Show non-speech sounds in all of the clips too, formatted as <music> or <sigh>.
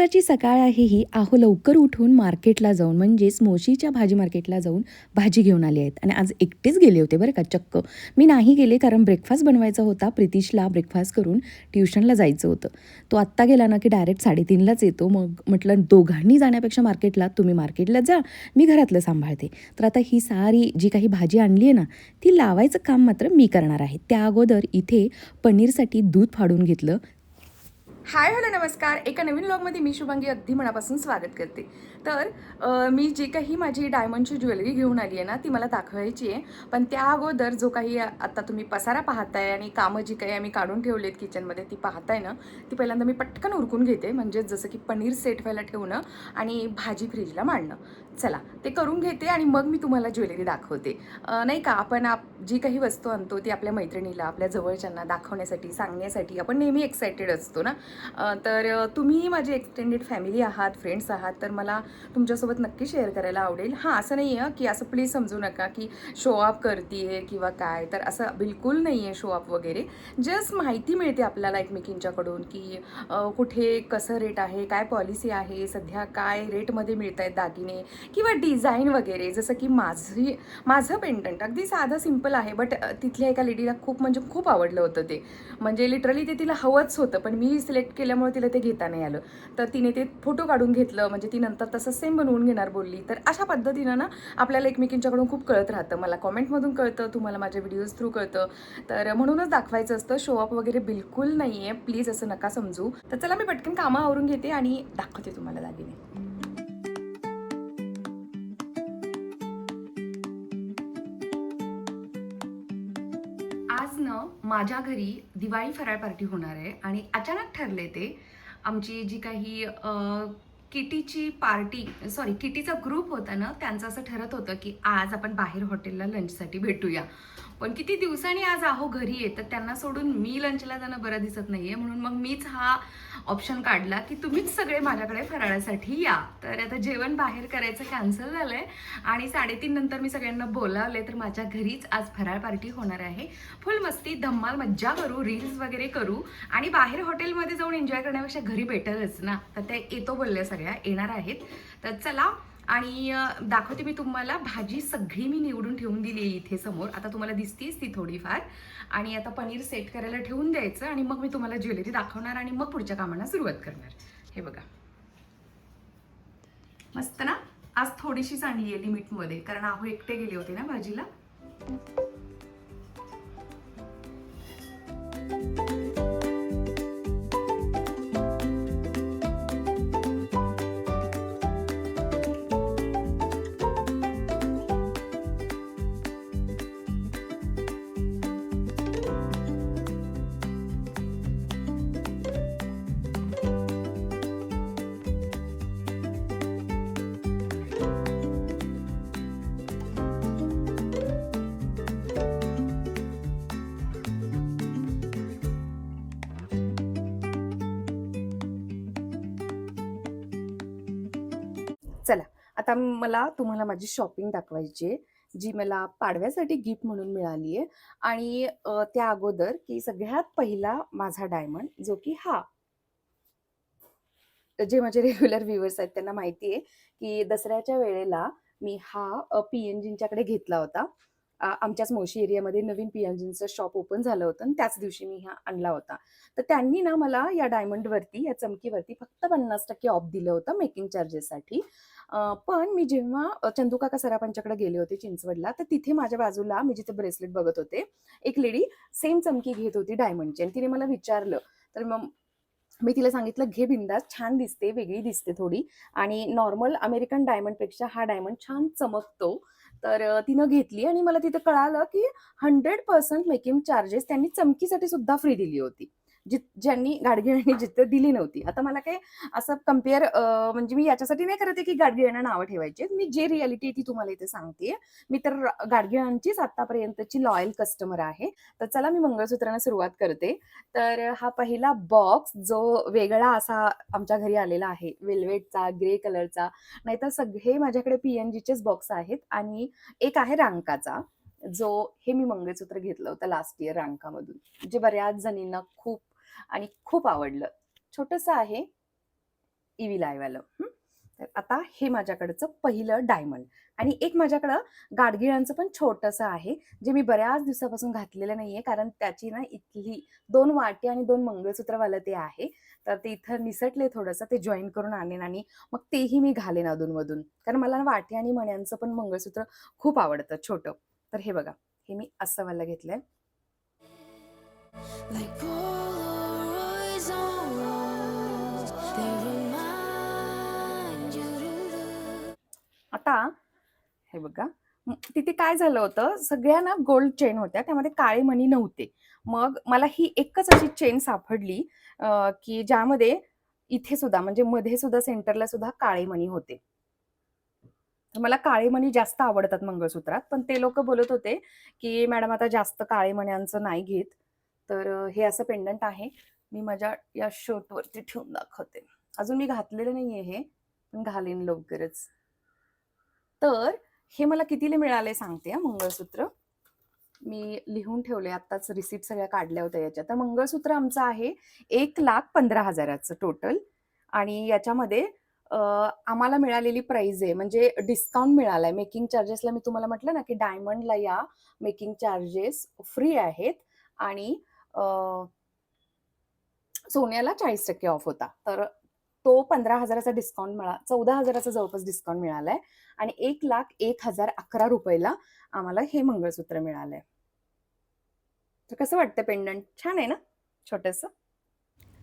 शनिवारची सकाळ आहे ही. आहो लवकर उठून मार्केटला जाऊन म्हणजेच मोशीच्या भाजी मार्केटला जाऊन भाजी घेऊन आली आहेत. आणि आज एकटेच गेले होते बरं का चक्क. मी नाही गेले कारण ब्रेकफास्ट बनवायचा होता. प्रितिशला ब्रेकफास्ट करून ट्युशनला जायचं होतं. तो आत्ता गेला ना की डायरेक्ट साडेतीनलाच येतो. मग म्हटलं दोघांनी जाण्यापेक्षा मार्केटला तुम्ही मार्केटला जा. मी घरातलं सांभाळते. तर आता ही सारी जी काही भाजी आणली आहे ना ती लावायचं काम मात्र मी करणार आहे. त्या अगोदर इथे पनीरसाठी दूध फाडून घेतलं. हाय हॅलो नमस्कार. एका नवीन ब्लॉगमध्ये मी शुभांगी अगदी मनापासून स्वागत करते. तर मी जी काही माझी डायमंडची ज्वेलरी घेऊन आली आहे ना ती मला दाखवायची आहे. पण त्या अगोदर जो काही आता तुम्ही पसारा पाहताय आणि कामं जी काही आम्ही काढून ठेवलेत किचनमध्ये ती पाहताय ना ती पहिल्यांदा मी पटकन उरकून घेते. म्हणजे जसं की पनीर सेट व्हायला ठेवणं आणि भाजी फ्रीजला मांडणं. चला ते करून घेते आणि मग मी तुम्हाला ज्वेलरी दाखवते. नाही का आपण आप जी काही वस्तू आणतो ती आपल्या मैत्रिणीला आपल्या जवळच्यांना दाखवण्यासाठी सांगण्यासाठी आपण नेहमी एक्सायटेड असतो ना. तर तुम्ही माझी एक्सटेंडेड फॅमिली आहात फ्रेंड्स आहात तर मला तुमच्यासोबत नक्की शेअर करायला आवडेल. हां असं नाही आहे की असं प्लीज समजू नका की शो अप करते किंवा काय. तर असं बिलकुल नाही आहे शो अप वगैरे. जस्ट माहिती मिळते आपल्याला एकमेकींच्याकडून की कुठे कसं रेट आहे काय पॉलिसी आहे सध्या काय रेटमध्ये मिळत आहेत दागिने किंवा डिझाईन वगैरे. जसं की माझी माझं पेंडंट अगदी साधं सिंपल आहे बट तिथल्या एका लेडीला खूप म्हणजे खूप आवडलं होतं ते. म्हणजे लिटरली ते तिला हवंच होतं पण मी सिलेक्ट केल्यामुळे तिला ते घेता नाही आलं. तर तिने ते फोटो काढून घेतलं म्हणजे ती नंतर तसं सेम बनवून घेणार बोलली. तर अशा पद्धतीनं ना आपल्याला एकमेकींच्याकडून खूप कळत राहतं. मला कॉमेंटमधून कळतं तुम्हाला माझ्या व्हिडिओज थ्रू कळतं. तर म्हणूनच दाखवायचं असतं शो अप वगैरे बिलकुल नाही आहे प्लीज असं नका समजू. तर चला मी पटकन कामं आवरून घेते आणि दाखवते तुम्हाला दागिने. आज ना माझ्या घरी दिवाळी फराळ पार्टी होणार आहे आणि अचानक ठरले ते. आमची जी काही किटीची पार्टी सॉरी किटीचा ग्रुप होता ना त्यांचं असं ठरत होतं की आज आपण बाहेर हॉटेलला लंचसाठी भेटूया. पण किती दिवसांनी आज आहो घरी आहे तर त्यांना सोडून मी लंचला जाणं बरं दिसत नाहीये. म्हणून मग मीच हा ऑप्शन काढला की तुम्हीच सगळे माझ्याकडे फराळासाठी या. तर आता जेवण बाहेर करायचं कॅन्सल झालंय आणि साडेतीन नंतर मी सगळ्यांना बोलावले तर माझ्या घरीच आज फराळ पार्टी होणार आहे. फुल मस्ती धम्माल मज्जा करू रील्स वगैरे करू आणि बाहेर हॉटेलमध्ये जाऊन एन्जॉय करण्यापेक्षा घरी बेटरच ना. तर ते येतो बोलल्या सगळ्या येणार आहेत. तर चला आणि दाखवते मी तुम्हाला भाजी सगळी मी निवडून ठेवून दिली आहे इथे समोर. आता तुम्हाला दिसतीच ती थोडीफार. आणि आता पनीर सेट करायला ठेवून द्यायचं आणि मग मी तुम्हाला ज्वेलरी दाखवणार आणि मग पुढच्या कामांना सुरुवात करणार. हे बघा. मस्त ना? आज थोडीशीच आणली आहे लिमिटमध्ये कारण आहो एकटे गेले होते ना भाजीला. चला आता मला तुम्हाला माझी शॉपिंग दाखवायची आहे जी मला पाडव्यासाठी गिफ्ट म्हणून मिळाली आहे. आणि त्या अगोदर की सगळ्यात पहिला माझा डायमंड जो की हा. जे माझे <laughs> रेग्युलर व्ह्युअर्स आहेत त्यांना माहिती आहे की दसऱ्याच्या वेळेला मी हा पी एन जींच्याकडे घेतला होता. आमच्याच मोशी एरियामध्ये नवीन पियांजींचं शॉप ओपन झालं होतं आणि त्याच दिवशी मी हा आणला होता. तर त्यांनी ना मला या डायमंडवरती या चमकीवरती फक्त पन्नास टक्के ऑफ दिलं होतं मेकिंग चार्जेससाठी पण मी जेव्हा चंदुकाका सरापांच्याकडे गेले होते चिंचवडला तर तिथे माझ्या बाजूला मी जिथे ब्रेसलेट बघत होते एक लेडी सेम चमकी घेत होती डायमंडची आणि तिने मला विचारलं. तर मग मी तिला सांगितलं घे बिंदास छान दिसते वेगळी दिसते थोडी. आणि नॉर्मल अमेरिकन डायमंडपेक्षा हा डायमंड छान चमकतो. तर तिनं घेतली आणि मला तिथं कळालं की हंड्रेड पर्सेंट मेकिंग चार्जेस त्यांनी चमकीसाठी सुद्धा फ्री दिली होती. जि ज्यांनी गाडगिळांनी जिद्द दिली नव्हती. आता मला काय असं कंपेअर म्हणजे मी याच्यासाठी नाही करते की गाडगिळांना नावं ठेवायची मी जे रियालिटी ती तुम्हाला इथे सांगते. मी तर गाडगिळांचीच आतापर्यंतची लॉयल कस्टमर आहे. तर चला मी मंगळसूत्रांना सुरुवात करते. तर हा पहिला बॉक्स जो वेगळा असा आमच्या घरी आलेला आहे. वेल्वेटचा ग्रे कलरचा नाहीतर सगळे माझ्याकडे पी एन जीचेच बॉक्स आहेत आणि एक आहे रांकाचा. जो हे मी मंगळसूत्र घेतलं होतं लास्ट इयर रांकामधून. जे बऱ्याच जणींना खूप आणि खूप आवडलं. छोटंसं आहे इवी लायवालं तर आता हे माझ्याकडचं पहिलं डायमंड. आणि एक माझ्याकडं गाडगिळांचं पण छोटंसं आहे जे मी बऱ्याच दिवसापासून घातलेलं नाहीये कारण त्याची ना इथली दोन वाटी आणि दोन मंगळसूत्रवालं ते आहे. तर ते इथं निसटले थोडंसं ते जॉईन करून आणेन आणि मग तेही मी घालेन अधूनमधून. कारण मला ना वाटी आणि मण्यांचं पण मंगळसूत्र खूप आवडतं छोटं. तर हे बघा हे मी असं वाला घेतलंय. बघा. तिथे काय झालं होतं सगळ्या ना गोल्ड चेन होत्या त्यामध्ये काळे मणी नव्हते. मग मला ही एकच अशी चेन सापडली की ज्यामध्ये इथे सुद्धा म्हणजे मध्ये सुद्धा सेंटरला सुद्धा काळे मणी होते. मला काळे मणी जास्त आवडतात मंगळसूत्रात पण ते लोक बोलत होते की मॅडम आता जास्त काळे मण्यांचं नाही घेत तर हे असं पेंडंट आहे मी माझ्या या शर्टवरती ठेवून दाखवते. अजून मी घातलेलं नाहीये हे पण घालेन लवकरच. तर हे मला कितीला मिळाले सांगते हा मंगळसूत्र. मी लिहून ठेवले आत्ताच रिसिप्ट सगळ्या काढल्या होत्या याच्या तर मंगळसूत्र आमचं आहे एक लाख पंधरा हजाराचं टोटल आणि याच्यामध्ये आम्हाला मिळालेली प्राईज आहे म्हणजे डिस्काउंट मिळालाय. मेकिंग चार्जेसला मी तुम्हाला म्हटलं ना की डायमंडला या मेकिंग चार्जेस फ्री आहेत. आणि सोन्याला चाळीस टक्के ऑफ होता. तर तो पंधरा हजाराचा डिस्काउंट मिळा चौदा हजाराचा जवळपास डिस्काउंट मिळालाय. आणि एक लाख एक हजार अकरा रुपयाला आम्हाला हे मंगळसूत्र मिळालंय. तर कसं वाटतं पेंडंट? छान आहे ना? छोटस?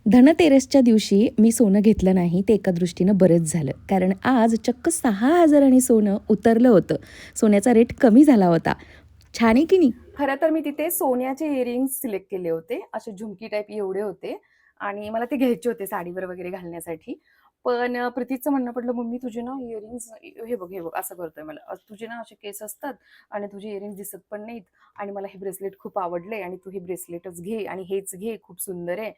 धनतेरसच्या दिवशी मी सोनं घेतलं नाही ते एका दृष्टीनं बरंच झालं. कारण आज चक्क सहा हजारांनी सोनं उतरलं होतं. सोन्याचा रेट कमी झाला होता. छान आहे की नाही? खरं तर मी तिथे सोन्याचे इयरिंग्स सिलेक्ट केले होते. असे झुमकी टाईप एवढे होते. आणि मला ते घ्यायचे होते साडीवर वगैरे घालण्यासाठी. पण प्रीतीचं म्हणणं पडलं मम्मी तुझे ना इयरिंग्स हे बघ हे बघ असं करतोय मला. तुझे ना असे केस असतात आणि तुझे इयरिंग्स दिसत पण नाहीत आणि मला हे ब्रेसलेट खूप आवडले आणि तू हे ब्रेसलेटच घे आणि हेच घे खूप सुंदर आहे.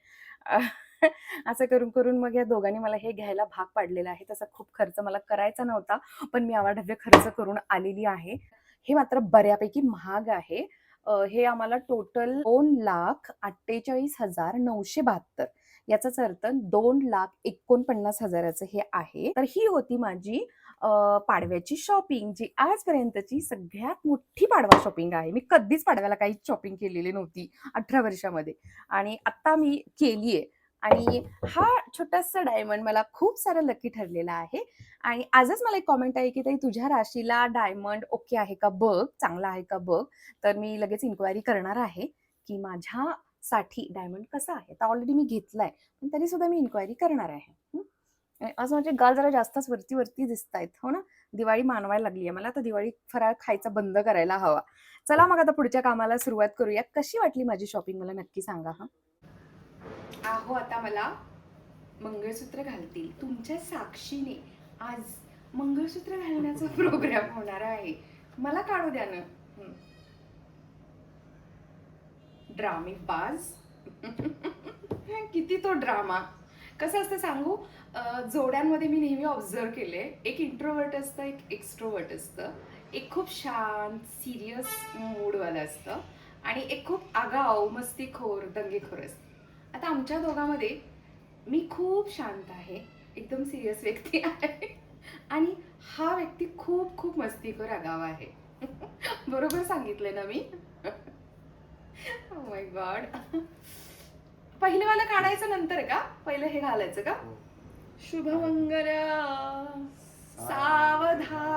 <laughs> असं करून करून मग या दोघांनी मला हे घ्यायला भाग पाडलेला आहे. तसा खूप खर्च मला करायचा नव्हता पण मी आवाढव्य खर्च करून आलेली आहे. हे मात्र बऱ्यापैकी महाग आहे. हे आम्हाला टोटल दोन लाख अठ्ठेचाळीस हजार नऊशे बहात्तर. याचाच अर्थ दोन लाख एकोणपन्नास हजाराचं हे आहे. तर ही होती माझी पाडव्याची शॉपिंग जी आजपर्यंतची सगळ्यात मोठी पाडवा शॉपिंग आहे. मी कधीच पाडव्याला काहीच शॉपिंग केलेली नव्हती अठरा वर्षामध्ये. आणि आत्ता मी केली आहे आणि हा छोटासा डायमंड मला खूप सारं लकी ठरलेला आहे. आणि आजच मला एक कॉमेंट आहे की ताई तुझ्या राशीला डायमंड ओके आहे का? बघ चांगला आहे का? बघ. तर मी लगेच इन्क्वायरी करणार आहे की माझ्या साठी डायमंड कसा आहे? तर ऑलरेडी मी घेतलाय पण तरी सुद्धा मी इन्क्वायरी करणार आहे. असं आणि आज माझे गाल जरा जास्तच वरती वरती दिसत आहेत हो ना? दिवाळी मानवायला लागली आहे. मला तर दिवाळी फराळ खायचा बंद करायला हवा. चला मग आता पुढच्या कामाला सुरुवात करूया. कशी वाटली माझी शॉपिंग मला नक्की सांगा हा? आहो आता मला मंगळसूत्र घालतील. तुमच्या साक्षीने आज मंगळसूत्र घालण्याचा <laughs> प्रोग्राम होणार आहे. मला काढू द्या ना. हं. बाज. किती तो ड्रामा. कसं असतं सांगू? जोड्यांमध्ये मी नेहमी ऑब्झर्व केले एक इंट्रोवर्ट असतं एक एक्स्ट्रोवर्ट असतं. एक खूप शांत सिरियस मूडवालं असतं. आणि एक खूप आगाव मस्तीखोर दंगेखोर असतं. आता आमच्या दोघांमध्ये मी खूप शांत आहे. एकदम सिरियस व्यक्ती आहे. आणि हा व्यक्ती खूप खूप मस्तीखोर आगाव आहे. बरोबर सांगितलं ना मी? <laughs> माय गॉड पहिलं मला काढायचं नंतर का? पहिलं हे घालायचं का? शुभमंगल सावधा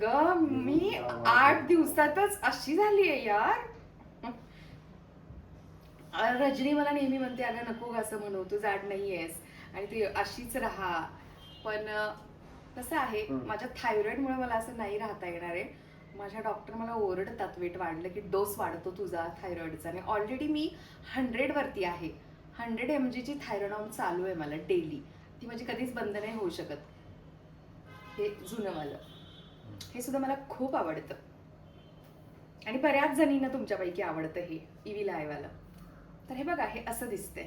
ग मी आठ दिवसातच अशी झाली आहे यार. रजनी मला नेहमी म्हणते अगं नको ग असं म्हणू तू जाड नाही आहेस. आणि ती अशीच राहा. पण कसं आहे. माझ्या थायरॉइडमुळे मला असं नाही राहता येणार आहे. माझ्या डॉक्टर मला ओरडतात वेट वाढलं की डोस वाढतो तुझा थायरॉइडचा आणि ऑलरेडी मी हंड्रेडवरती आहे. हंड्रेड एम जीची थायरॉइड चालू आहे मला डेली ती माझी कधीच बंद नाही होऊ शकत. हे जुनं मला हे सुद्धा मला खूप आवडतं. आणि बऱ्याच जणींना तुमच्यापैकी आवडतं हे इव्ही लायवाला तर हे बघा हे असं दिसतंय.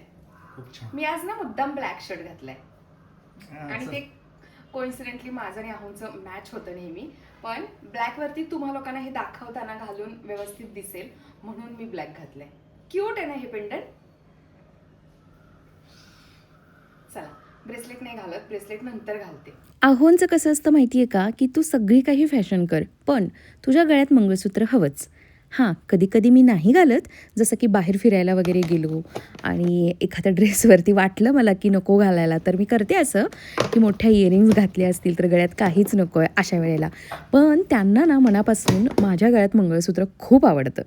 मी आज ना मुद्दाम ब्लॅक शर्ट घातलाय. आणि ते कोइन्सिडेंटली माझं आणि आहोंचं मॅच होतं नेहमी. पण ब्लॅकवरती तुम्हा लोकांना हे दाखवताना घालून व्यवस्थित दिसेल. म्हणून मी ब्लॅक घातलंय. क्यूट आहे ना हे पेंडंट चला ब्रेसलेट नाही घालत ब्रेसलेट नंतर घालते. आव्हानचं कसं असतं माहिती आहे का? की तू सगळी काही फॅशन कर पण तुझ्या गळ्यात मंगळसूत्र हवंच. हां कधी कधी मी नाही घालत. जसं की बाहेर फिरायला वगैरे गेलो आणि एखाद्या ड्रेसवरती वाटलं मला की नको घालायला तर मी करते असं. की मोठ्या इयरिंग्स घातले असतील तर गळ्यात काहीच नको आहे अशा वेळेला. पण त्यांना ना मनापासून माझ्या गळ्यात मंगळसूत्र खूप आवडतं.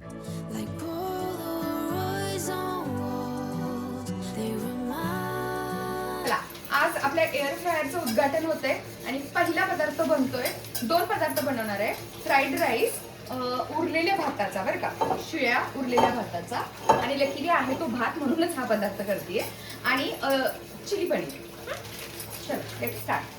आपल्या एअर फ्रायरचं उद्घाटन होतंय आणि पहिला पदार्थ बनतोय दोन पदार्थ बनवणार आहे. फ्राईड राईस उरलेल्या भाताचा बरं का? शिळ्या उरलेल्या भाताचा. आणि लकीली आहे तो भात म्हणूनच हा पदार्थ करते आणि चिली पनीर. चल लेट स्टार्ट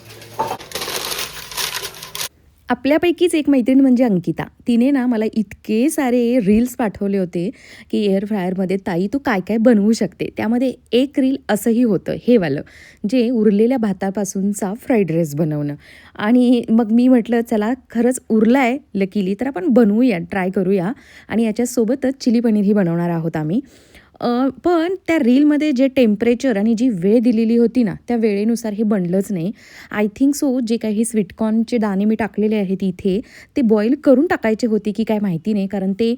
आपल्यापैकीच एक मैत्रीण म्हणजे अंकिता. तिने ना मला इतके सारे रील्स पाठवले होते की एअर फ्रायरमध्ये ताई तू काय काय बनवू शकते? त्यामध्ये एक रील असंही होतं हे वालं जे उरलेल्या भातापासूनचा फ्राईड राईस बनवणं. आणि मग मी म्हटलं चला खरंच उरलं आहे लकीली तर आपण बनवूया ट्राय करूया. आणि याच्यासोबतच चिली पनीरही बनवणार आहोत आम्ही. पण त्या रीलमध्ये जे टेम्परेचर आणि जी वेळ दिलेली होती ना त्या वेळेनुसार हे बनलंच नाही. आय थिंक सो जे काही स्वीटकॉर्नचे दाणे मी टाकलेले आहेत इथे ते बॉईल करून टाकायचे होते की काय माहिती नाही कारण ते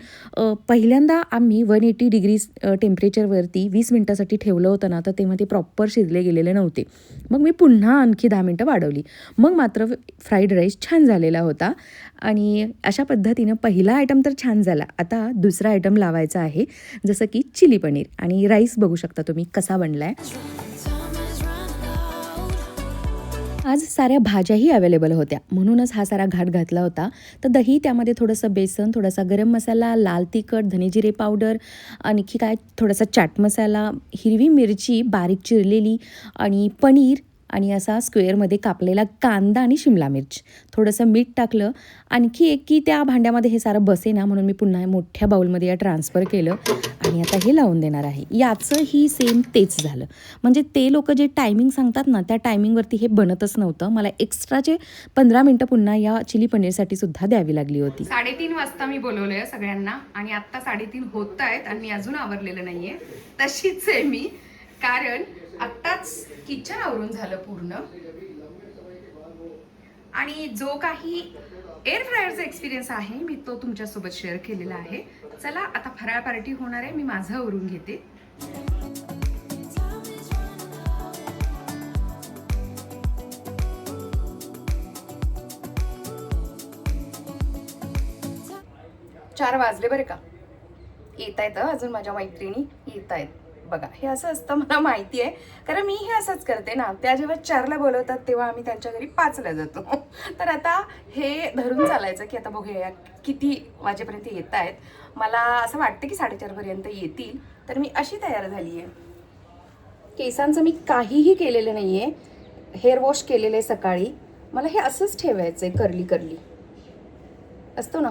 पहिल्यांदा आम्ही वन एटी डिग्री टेम्परेचरवरती वीस मिनटासाठी ठेवलं होतं ना तर तेव्हा ते प्रॉपर शिजले गेलेले नव्हते. मग मी पुन्हा आणखी दहा मिनटं वाढवली. मग मात्र फ्राईड राईस छान झालेला होता. आणि अशा पद्धतीनं पहिला आयटम तर छान झाला. आता दुसरा आयटम लावायचा आहे जसं की चिली पनीर पनीर. आणि राईस बघू शकता तुम्ही कसा बनला आहे आज साऱ्या भाज्याही अवेलेबल होत्या. म्हणूनच हा सारा घाट घातला होता. तर दही त्यामध्ये थोडंसं बेसन थोडासा गरम मसाला लाल तिखट धनेजिरे पावडर आणखी काय थोडासा चाट मसाला हिरवी मिरची बारीक चिरलेली आणि पनीर आणि असा स्क्वेअरमध्ये कापलेला कांदा आणि शिमला मिर्च. थोडंसं मीठ टाकलं. आणखी एक की त्या भांड्यामध्ये हे सारं बसे ना म्हणून मी पुन्हा मोठ्या बाऊलमध्ये या ट्रान्सफर केलं. आणि आता हे लावून देणार आहे. याचंही सेम तेच झालं. म्हणजे ते लोक जे टायमिंग सांगतात ना त्या टायमिंगवरती हे बनतच नव्हतं. मला एक्स्ट्राचे पंधरा मिनटं पुन्हा या चिली पनीरसाठी सुद्धा द्यावी लागली होती. साडेतीन वाजता मी बोलवलंय हो सगळ्यांना. आणि आत्ता साडेतीन होत आहेत आणि मी अजून आवरलेलं नाहीये. तशीच आहे मी. कारण आत्ताच किचन आवरून झालं पूर्ण. आणि जो काही एअर फ्रायरचा एक्सपिरियन्स आहे मी तो तुमच्यासोबत शेअर केलेला आहे. चला आता फराळ पार्टी होणार आहे मी माझं आवरून घेते. चार वाजले बरं का? येत आहेत अजून माझ्या मैत्रिणी येत आहेत बघा हे असं असतं मला माहिती आहे. कारण मी हे असंच करते ना त्या जेव्हा चारला बोलवतात तेव्हा आम्ही त्यांच्या घरी पाचला जातो. <laughs> तर आता हे धरून चालायचं की आता बघूया किती वाजेपर्यंत येत आहेत. मला असं वाटतं की साडेचारपर्यंत येतील. तर मी अशी तयार झाली आहे. केसांचं मी काहीही केलेलं नाही आहे हेअर वॉश केलेलं आहे सकाळी. मला हे असंच ठेवायचं आहे करली करली असतो ना?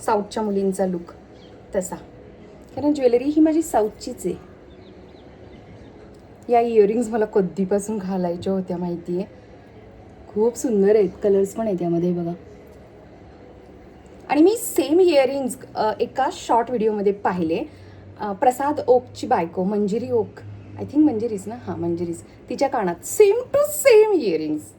साऊथच्या मुलींचा लुक तसा. कारण ज्वेलरी ही माझी साऊथचीच आहे. या इयरिंग्स मला कधीपासून घालायच्या होत्या माहिती आहे खूप सुंदर आहेत. कलर्स पण आहेत यामध्ये बघा. आणि मी सेम इयरिंग्स एका शॉर्ट व्हिडिओमध्ये पाहिले. प्रसाद ओकची बायको मंजिरी ओक. आय थिंक मंजिरीज ना? हां मंजिरीज तिच्या कानात सेम टू सेम इयरिंग्स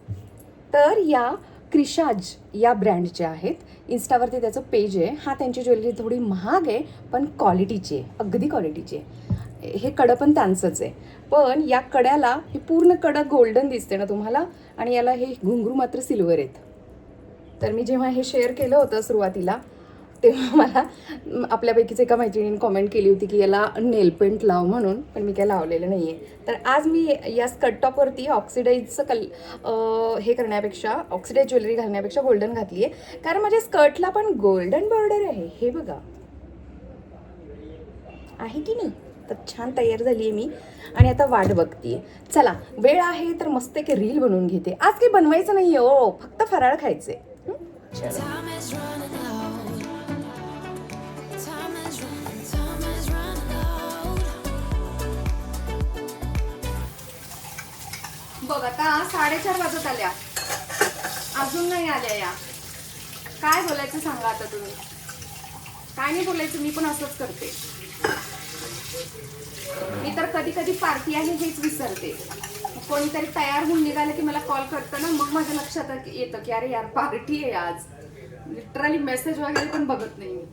तर या क्रिशाज या ब्रँडच्या आहेत. इन्स्टावरती त्याचं पेज आहे. हा त्यांची ज्वेलरी थोडी महाग आहे पण क्वालिटीची आहे. अगदी क्वालिटीची आहे. हे कडं पण त्यांचंच आहे. पण या कड्याला हे पूर्ण कडं गोल्डन दिसते ना तुम्हाला? आणि याला हे घुंगरू मात्र सिल्वर आहेत. तर मी जेव्हा हे शेअर केलं होतं सुरुवातीला तेव्हा मला आपल्यापैकीच एका मैत्रिणीने कॉमेंट केली होती की याला नेल पेंट लाव म्हणून पण मी काय लावलेलं नाही आहे तर आज मी या स्कर्ट टॉपवरती ऑक्सिडाईजचं कल हे करण्यापेक्षा ऑक्सिडाईज ज्वेलरी घालण्यापेक्षा गोल्डन घातली आहे कारण माझ्या स्कर्टला पण गोल्डन बॉर्डर आहे. हे बघा. आहे की नाही? तर छान तयार झाली आहे मी. आणि आता वाट बघतीये. चला वेळ आहे तर मस्त एक रील बनवून घेते. आज काही बनवायचं नाही आहे ओ. फक्त फराळ खायचे बघ आता साडेचार वाजत आल्या. अजून नाही आल्या या. काय बोलायचं सांगा आता तुम्ही? काय नाही बोलायचं मी पण असंच करते. मी नाहीतर कधी कधी पार्टी आहे हेच विसरते. कोणीतरी तयार होऊन निघालं की मला कॉल करतं ना मग माझ्या लक्षात येतं की अरे यार पार्टी आहे आज. लिटरली मेसेज वगैरे पण बघत नाही मी.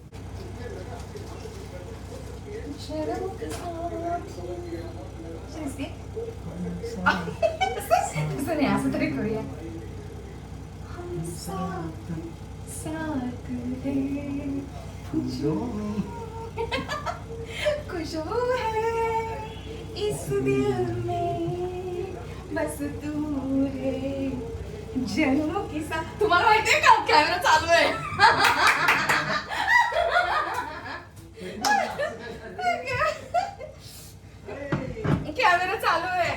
असं नाही असं तरी करूया हैं खुशबू है इस दिल में बस तू रे जन्मों के साथ तुम्हाला माहितीये का कॅमेरा चालू आहे कॅमेरा चालू आहे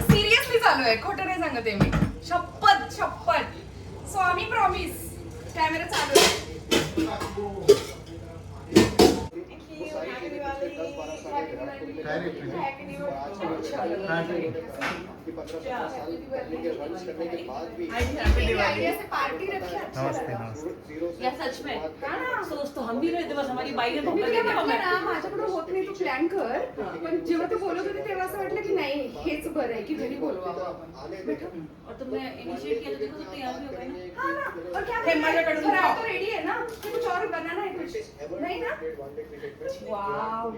सिरियसली चालू आहे खोटं नाही सांगते मी. शपथ शपथ. स्वामी प्रॉमिस कॅमेरा चालू आहे. पार्टी रखी अच्छा नमस्ते लगा. नमस्ते या सच में हा ना. सोच तो हम भी रहे थे बस हमारी बाई ने मी धोखा तिला दे दिया म्हटलं हमें ना माझ्याकडून होत नाही तू प्लॅन कर पण जेव्हा तू बोलत होती तेव्हा असं वाटलं की नाही हेच बरं आहे की घरी बोलवावं आपण. और तुमने इनिशिएट किया तो देखो तो तैयार भी हो गए ना हाँ ना, और क्या हे माझ्याकडून. तो रेडी है ना तो कुछ और बनाना है कुछ नहीं ना वाव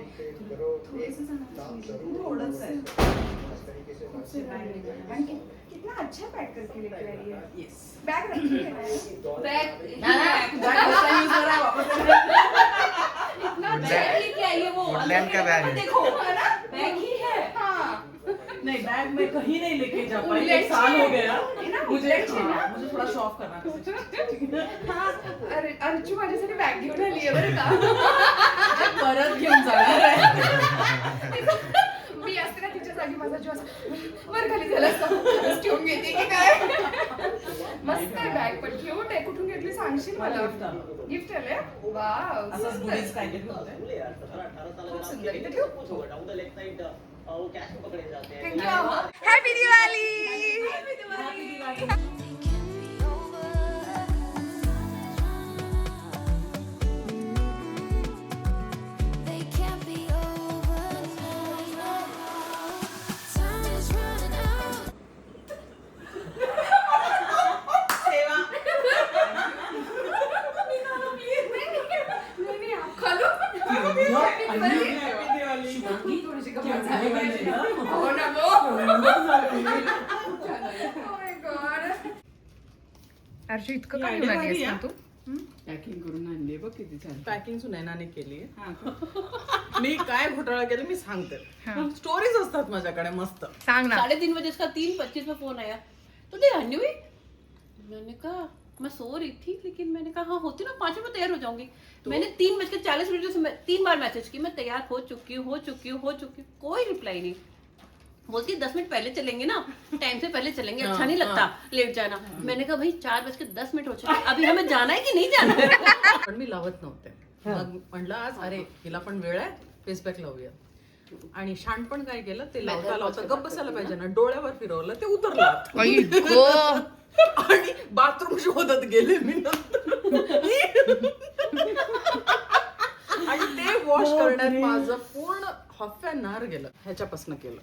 थोडंसं सांगा. कितना अच्छा पैक करके लेके आई है। यस बैग रखी है बैग <laughs> इतना अच्छा लेके आई है वो। वुडलैंड का बैग देखो बैग ही है। हाँ। नहीं बैग में कहीं नहीं लेके जा पाई। एक साल हो गया। मुझे उल्लेख है ना। हाँ, मुझे थोड़ा शॉप करना था। अरे अर्जू माझ्यासाठी बॅग घेऊन आली आहे बरं का परत घेऊन जाणार आहे जागी माझा जीव असा वर खाली झाला असता. ठेवून घेते की काय? मस्त आहे बॅग पण क्यूट आहे. कुठून घेतली सांगशील मला. गिफ्ट आले. होतं? खूप सुंदर इथे ठेवू thank you thank you happy Diwali packing सुनैनाने केली. हा. <laughs> मी काय घोटाळा केला मी सांगते. स्टोरीज असतात माझ्याकडे मस्त. सांग ना. साढ़े तीन बजे उसका तीन पच्चीस में फोन आया. तो नहीं हुई मैंने कहा मैं सो रही थी लेकिन मैंने कहा हाँ होती ना पाँच में तैयार हो जाऊंगी. मैंने तीन बज के चालीस मिनट से तीन बार मैसेज की मैं तैयार हो चुकी हूँ हो चुकी हूँ हो चुकी हूँ कोई रिप्लाई नहीं। बोलती दस मिनट पहले चलेंगे ना टाइम से पहले चलेंगे अच्छा नहीं लगता लेट जाना। मैंने कहा भाई चार बज के दस मिनट हो चुके अभी हमें जाना है कि नहीं जाना? है <laughs> पण मी लावत नव्हते. मग म्हणलं आज अरे हिला पण वेळ आहे फेसपॅक लावूया. आणि शाणपण काय केलं ते लावता लावता गप्प बसायला पाहिजे ना डोळ्यावर फिरवलं ते उतरलं. आत. आई गं. <laughs> आणि बाथरूम शोधत गेले मी नंतर. आणि ते वॉश करण्यात माझं पूर्ण हाफ अन आवर गेलं ह्याच्यापासून केलं.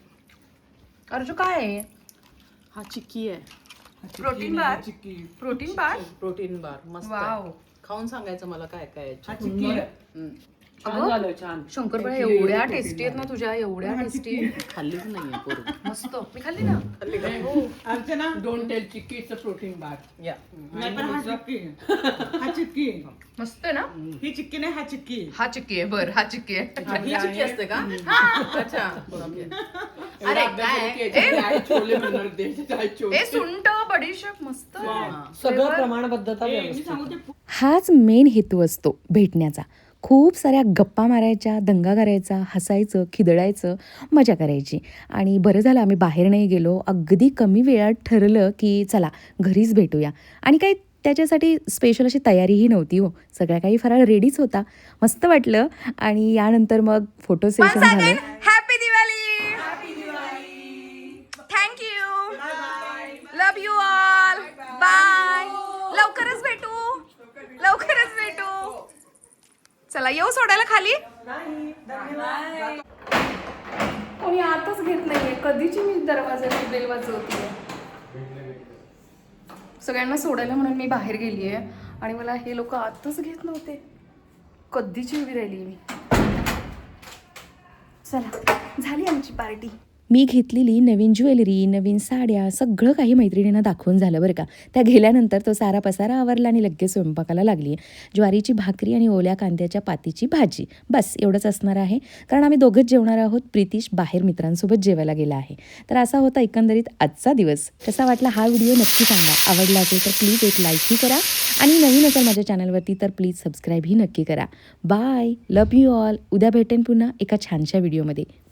अर्जू काय आहे? हा चिक्की आहे. Protein bar? Chikki. Protein bar? Protein bar. मस्त वाव. खाऊन सांगायचं मला काय काय हा. चिक्की आहे. हम्म. छान झालं छान. शंकरपाळ्या Thank you. एवढ्या टेस्टी आहेत ना. तुझ्या एवढ्या हा, टेस्टी. खाल्लीच नाहीये. मस्त. मी खाल्ली ना? Archana don't tell chikki it's a protein bar. Yeah. नाही पण हा चिक्की. हा चिक्की. मस्त आहे ना? ही चिक्की नाही हा चिक्की. हा चिक्की आहे बर हा चिक्की आहे. ही चिक्की असते का? अच्छा. अरे काय? छोले बनवले देशाचे आहे छोले. ए सुंट बडीशेप मस्त सगळं प्रमाणबद्धता ए, मी व्यवस्थित. सांगू ते हाच मेन हेतू असतो भेटण्याचा. खूप साऱ्या गप्पा मारायच्या दंगा करायचा हसायचं खिदळायचं मजा करायची. आणि बरं झालं आम्ही बाहेर नाही गेलो. अगदी कमी वेळात ठरलं की चला घरीच भेटूया. आणि काही त्याच्यासाठी स्पेशल अशी तयारीही नव्हती हो. सगळ्या काही फराळ रेडीच होता. मस्त वाटलं. आणि यानंतर मग फोटो सेशन झालं happy Diwali thank you love you all bye लवकरच भेटू लवकरच भेटू चला येऊ सोडायला खाली? कोणी आतच घेत नाहीये. कधीची मी दरवाजाची बेल वाजवते सगळ्यांना सोडायला म्हणून मी बाहेर गेली आहे आणि मला हे लोक आतच घेत नव्हते. कधीची उभी राहिली मी? चला झाली आमची पार्टी. मी घेतलेली नवीन ज्वेलरी नवीन साड्या सगळं काही मैत्रिणींना दाखवून झालं बरं का. त्या गेल्यानंतर तो सारा पसारा आवरला आणि लगेच स्वयंपाकाला लागली. ज्वारीची भाकरी आणि ओल्या कांद्याच्या पातीची भाजी. बस एवढंच असणार आहे. कारण आम्ही दोघंच जेवणार आहोत. प्रितीश बाहेर मित्रांसोबत जेवायला गेला आहे. तर असा होता एकंदरीत आजचा दिवस. कसा वाटला हा व्हिडिओ नक्की सांगा. आवडला असेल तर प्लीज एक लाईकही करा. आणि नवीन असेल माझ्या चॅनलवरती तर प्लीज सबस्क्राईबही नक्की करा. बाय. Love you all. उद्या भेटेन पुन्हा एका छानशा व्हिडिओमध्ये.